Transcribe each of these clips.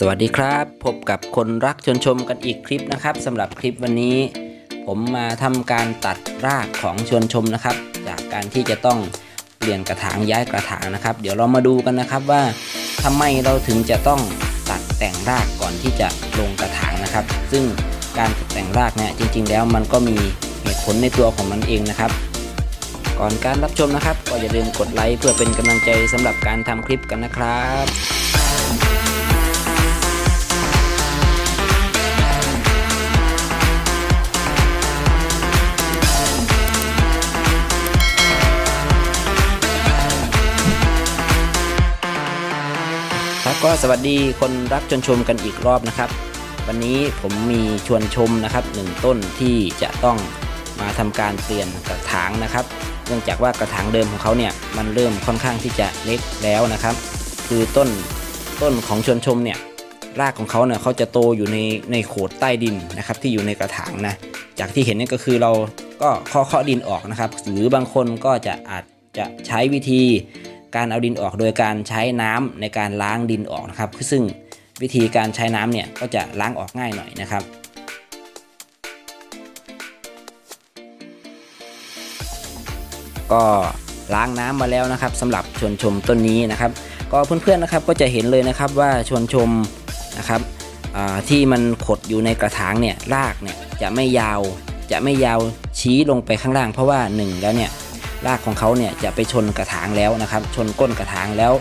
สวัสดีครับ พบกับคนรักชวนชมกันอีกคลิปนะครับสำหรับคลิปวันนี้ ผมมาทำการตัดรากของชวนชมนะครับ จากการที่จะต้องเปลี่ยนกระถางย้ายกระถางนะครับ เดี๋ยวเรามาดูกันนะครับว่าทำไมเราถึงจะต้องตัดแต่งรากก่อนที่จะลงกระถางนะครับ ซึ่งการตัดแต่งรากเนี่ยจริง ๆ แล้วมันก็มีเหตุผลในตัวของมันเองนะครับ ก่อนการรับชมนะครับ ก็อย่าลืมกดไลค์เพื่อเป็นกำลังใจสำหรับการทำคลิปกันนะครับ วัสดีคนรักชวนชมกันอีกรอบนะครับ วันนี้ผมมีชวนชมนะครับหนึ่งต้นที่จะต้องมาทำการเปลี่ยนกระถางนะครับ เนื่องจากว่ากระถางเดิมของเขาเนี่ยมันเริ่มค่อนข้างที่จะเล็กแล้วนะครับ คือต้นต้นของชวนชมเนี่ยรากของเขาเนี่ยเขาจะโตอยู่ในในโขดใต้ดินนะครับที่อยู่ในกระถางนะจากที่เห็นนี่ก็คือเราก็เคาะเคาะดินออกนะครับ หรือบางคนก็จะอาจจะใช้วิธี การเอาดินออกโดยการใช้น้ำในการล้างดินออกนะครับ ซึ่งวิธีการใช้น้ำเนี่ยก็จะล้างออกง่ายหน่อยนะครับก็ล้างน้ำมาแล้วนะครับสำหรับชวนชมต้นนี้นะครับ ก็เพื่อนๆนะครับก็จะเห็นเลยนะครับว่าชวนชมนะครับที่มันขดอยู่ในกระถางเนี่ยรากเนี่ยจะไม่ยาวจะไม่ยาวชี้ลงไปข้างล่าง เพราะว่าหนึ่งแล้วเนี่ย รากของเขาเนี่ยจะไปชนกระถางแล้วนะครับ ชนก้นกระถางแล้ว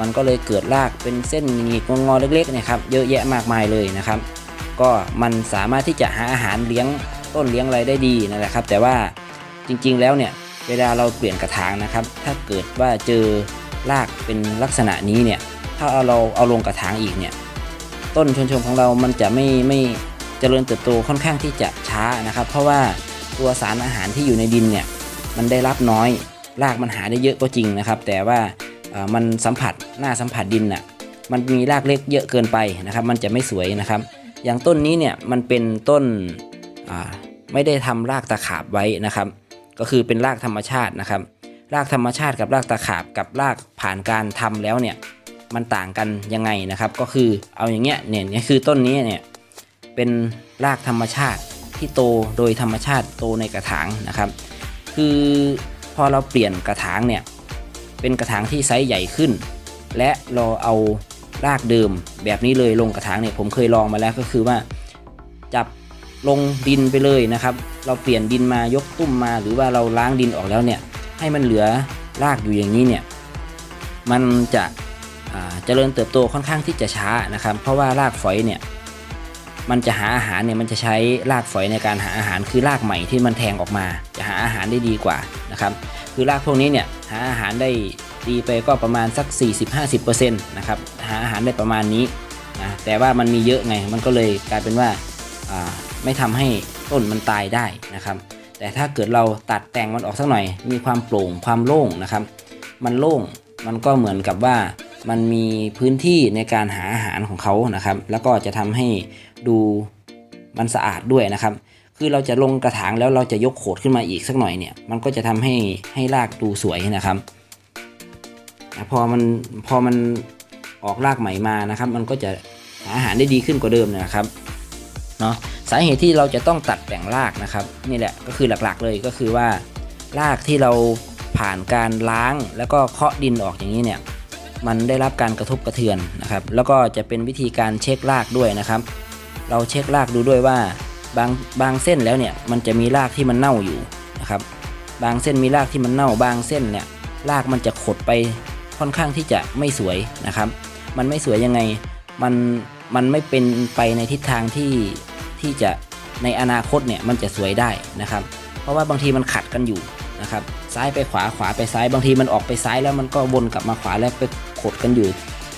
มันก็เลยเกิดรากเป็นเส้นหงิกงอเล็กๆนะครับเยอะแยะมากมายเลยนะครับ ก็มันสามารถที่จะหาอาหารเลี้ยงต้นเลี้ยงอะไรได้ดีนั่นแหละครับ แต่ว่าจริงๆแล้วเนี่ยเวลาเราเปลี่ยนกระถางนะครับ ถ้าเกิดว่าเจอรากเป็นลักษณะนี้เนี่ยถ้าเราเอาลงกระถางอีกเนี่ยต้นชนชมของเรามันจะไม่ไม่เจริญเติบโตค่อนข้างที่จะช้านะครับ เพราะว่าตัวสารอาหารที่อยู่ในดินเนี่ย มันได้รับน้อยรากมันหาได้เยอะก็จริงนะครับ แต่ว่ามันสัมผัสหน้าสัมผัสดินน่ะมันมีรากเล็กเยอะเกินไปนะครับ มันจะไม่สวยนะครับ อย่างต้นนี้เนี่ยมันเป็นต้นไม่ได้ทำรากตะขาบไว้นะครับ ก็คือเป็นรากธรรมชาตินะครับ รากธรรมชาติกับรากตะขาบกับรากผ่านการทำแล้วเนี่ยมันต่างกันยังไงนะครับ ก็คือเอาอย่างเงี้ยเนี่ยเนี่ยคือต้นนี้เนี่ยเป็นรากธรรมชาติที่โตโดยธรรมชาติโตในกระถางนะครับ คือพอเราเปลี่ยนกระถางเนี่ย เป็นกระถางที่ไซส์ใหญ่ขึ้น และเราเอารากเดิมแบบนี้เลยลงกระถางเนี่ยผมเคยลองมาแล้วก็คือว่าจับลงดินไปเลยนะครับ เราเปลี่ยนดินมายกตุ้มมา หรือว่าเราล้างดินออกแล้วเนี่ยให้มันเหลือรากอยู่อย่างนี้เนี่ยมันจะเจริญเติบโตค่อนข้างที่จะช้านะครับ เพราะว่ารากฝอยเนี่ยมันจะหาอาหารเนี่ยมันจะใช้รากฝอยในการหาอาหารคือรากใหม่ที่มันแทงออกมา อาหารได้ดีกว่านะครับคือรากพวกนี้เนี่ยหาอาหารได้ดีไปก็ประมาณสัก 40-50%นะครับหาอาหารได้ประมาณนี้นะแต่ว่ามันมีเยอะไงมันก็เลยกลายเป็นว่าอ่าไม่ทำให้ต้นมันตายได้นะครับ แต่ถ้าเกิดเราตัดแต่งมันออกสักหน่อย มีความโปร่งความโล่งนะครับ มันโล่งมันก็เหมือนกับว่ามันมีพื้นที่ในการหาอาหารของเขานะครับ แล้วก็จะทำให้ดูมันสะอาดด้วยนะครับ คือเราจะลงกระถางแล้วเราจะยกโขดขึ้นมาอีกสักหน่อยเนี่ย มันก็จะทำให้ให้รากดูสวยนะครับพอมันพอมันออกรากใหม่มานะครับ มันก็จะหาอาหารได้ดีขึ้นกว่าเดิมนะครับเนาะสาเหตุที่เราจะต้องตัดแต่งรากนะครับนี่แหละก็คือหลักๆเลยก็คือว่ารากที่เราผ่านการล้างแล้วก็เคาะดินออกอย่างนี้เนี่ยมันได้รับการกระทบกระเทือนนะครับ แล้วก็จะเป็นวิธีการเช็ครากด้วยนะครับ เราเช็ครากดูด้วยว่า บางบางเส้นแล้วเนี่ยมันจะมีรากที่มันเน่าอยู่นะครับ บางเส้นมีรากที่มันเน่า บางเส้นเนี่ยรากมันจะขดไปค่อนข้างที่จะไม่สวยนะครับ มันไม่สวยยังไง มันมันไม่เป็นไปในทิศทางที่ที่จะในอนาคตเนี่ยมันจะสวยได้นะครับ เพราะว่าบางทีมันขัดกันอยู่นะครับ ซ้ายไปขวาขวาไปซ้าย บางทีมันออกไปซ้ายแล้วมันก็วนกลับมาขวาแล้วไปขดกันอยู่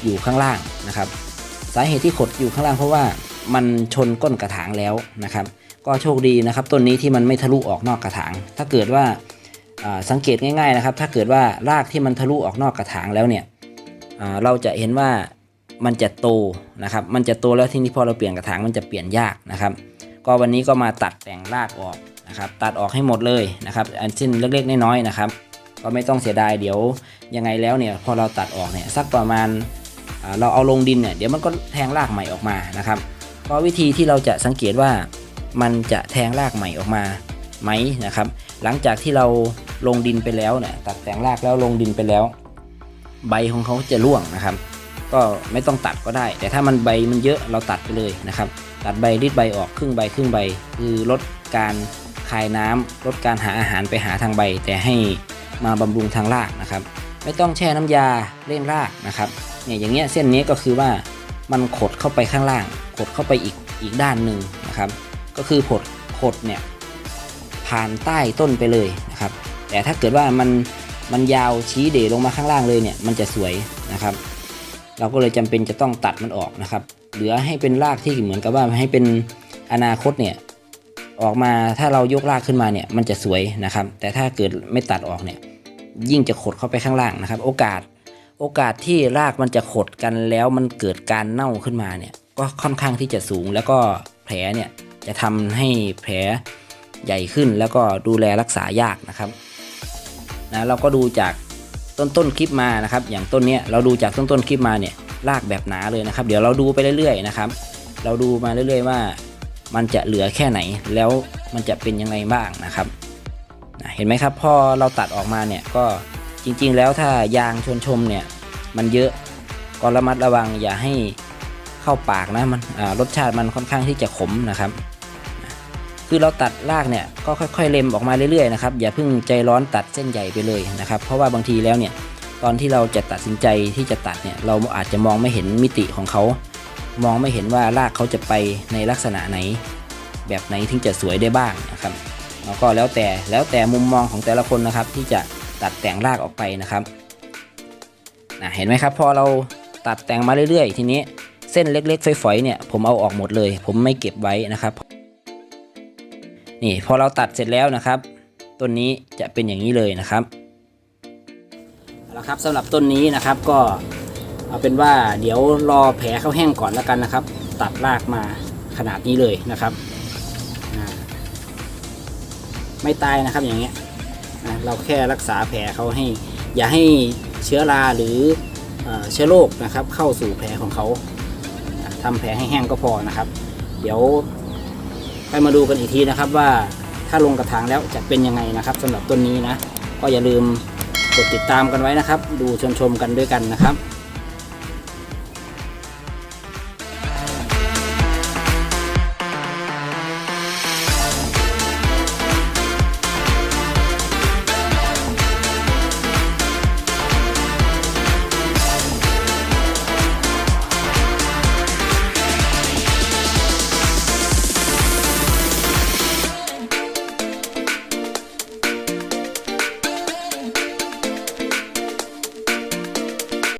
อยู่ข้างล่างนะครับ สาเหตุที่ขดอยู่ข้างล่างเพราะว่า มันชนก้นกระถางแล้วนะครับ ก็โชคดีนะครับต้นนี้ที่มันไม่ทะลุออกนอกกระถาง ถ้าเกิดว่าสังเกตง่ายๆนะครับ ถ้าเกิดว่ารากที่มันทะลุออกนอกกระถางแล้วเนี่ยเราจะเห็นว่ามันจะโตนะครับ มันจะโตแล้วทีนี้พอเราเปลี่ยนกระถางมันจะเปลี่ยนยากนะครับ ก็วันนี้ก็มาตัดแต่งรากออกนะครับ ตัดออกให้หมดเลยนะครับ อันชิ้นเล็กๆน้อยๆนะครับ ก็ไม่ต้องเสียดายเดี๋ยวยังไงแล้วเนี่ยพอเราตัดออกเนี่ยสักประมาณเราเอาลงดินเนี่ยเดี๋ยวมันก็แทงรากใหม่ออกมานะครับ ราะวิธีที่เราจะสังเกตว่ามันจะแทงรากใหม่ออกมาไหมนะครับ หลังจากที่เราลงดินไปแล้วเนี่ยตัดแต่งรากแล้วลงดินไปแล้ว ใบของเขาจะร่วงนะครับ ก็ไม่ต้องตัดก็ได้ แต่ถ้ามันใบมันเยอะเราตัดไปเลยนะครับ ตัดใบรีดใบออกครึ่งใบครึ่งใบ คือลดการคายน้ำลดการหาอาหารไปหาทางใบ แต่ให้มาบำรุงทางรากนะครับ ไม่ต้องแช่น้ำยาเร่งรากนะครับเนี่ยอย่างเงี้ยเส้นนี้ก็คือว่ามันขดเข้าไปข้างล่าง ดเข้าไปอีกอีกด้านหนึ่งนะครับ ก็คือผดขดเนี่ยผ่านใต้ต้นไปเลยนะครับ แต่ถ้าเกิดว่ามันมันยาวชี้เดลงมาข้างล่างเลยเนี่ยมันจะสวยนะครับ เราก็เลยจำเป็นจะต้องตัดมันออกนะครับ เหลือให้เป็นรากที่เหมือนกับว่าให้เป็นอนาคตเนี่ยออกมาถ้าเรายกรากขึ้นมาเนี่ยมันจะสวยนะครับ แต่ถ้าเกิดไม่ตัดออกเนี่ยยิ่งจะขดเข้าไปข้างล่างนะครับ โอกาสโอกาสที่รากมันจะขดกันแล้วมันเกิดการเน่าขึ้นมาเนี่ย ก็ค่อนข้างที่จะสูง แล้วก็แผลเนี่ยจะทำให้แผลใหญ่ขึ้น แล้วก็ดูแลรักษายากนะครับนะเราก็ดูจากต้นต้นคลิปมานะครับ อย่างต้นเนี้ยเราดูจากต้นต้นคลิปมาเนี่ยรากแบบหนาเลยนะครับ เดี๋ยวเราดูไปเรื่อยๆนะครับ เราดูมาเรื่อยๆว่า มันจะเหลือแค่ไหนแล้วมันจะเป็นยังไงบ้างนะครับนะเห็นไหมครับพอเราตัดออกมาเนี่ยก็จริงๆ แล้วถ้ายางชนชมเนี่ยมันเยอะก็ระมัดระวังอย่าให้ เข้าปากนะมันรสชาติมันค่อนข้างที่จะขมนะครับ คือเราตัดรากเนี่ยก็ค่อยๆเล็มออกมาเรื่อยๆนะครับอย่าเพิ่งใจร้อนตัดเส้นใหญ่ไปเลยนะครับ เพราะว่าบางทีแล้วเนี่ยตอนที่เราจะตัดสินใจที่จะตัดเนี่ยเราอาจจะมองไม่เห็นมิติของเขา มองไม่เห็นว่ารากเขาจะไปในลักษณะไหน แบบไหนถึงจะสวยได้บ้างนะครับแล้วก็แล้วแต่แล้วแต่มุมมองของแต่ละคนนะครับ ที่จะตัดแต่งรากออกไปนะครับนะเห็นไหมครับ พอเราตัดแต่งมาเรื่อยๆ ทีนี้ เส้นเล็กๆฝอยๆเนี่ยผมเอาออกหมดเลย ผมไม่เก็บไว้นะครับ นี่พอเราตัดเสร็จแล้วนะครับ ต้นนี้จะเป็นอย่างนี้เลยนะครับเอาละครับสำหรับต้นนี้นะครับก็เอาเป็นว่าเดี๋ยวรอแผลเขาแห้งก่อนแล้วกันนะครับ ตัดรากมาขนาดนี้เลยนะครับ ไม่ตายนะครับอย่างเงี้ยนะเราแค่รักษาแผลเขาให้ อย่าให้เชื้อราหรือเอ่อเชื้อโรคนะครับ เข้าสู่แผลของเขา ทำแผลให้แห้งก็พอนะครับ เดี๋ยวไปมาดูกันอีกทีนะครับว่าถ้าลงกระถางแล้วจะเป็นยังไงนะครับสำหรับต้นนี้นะ ก็อย่าลืมกดติดตามกันไว้นะครับ ดูชมชมกันด้วยกันนะครับ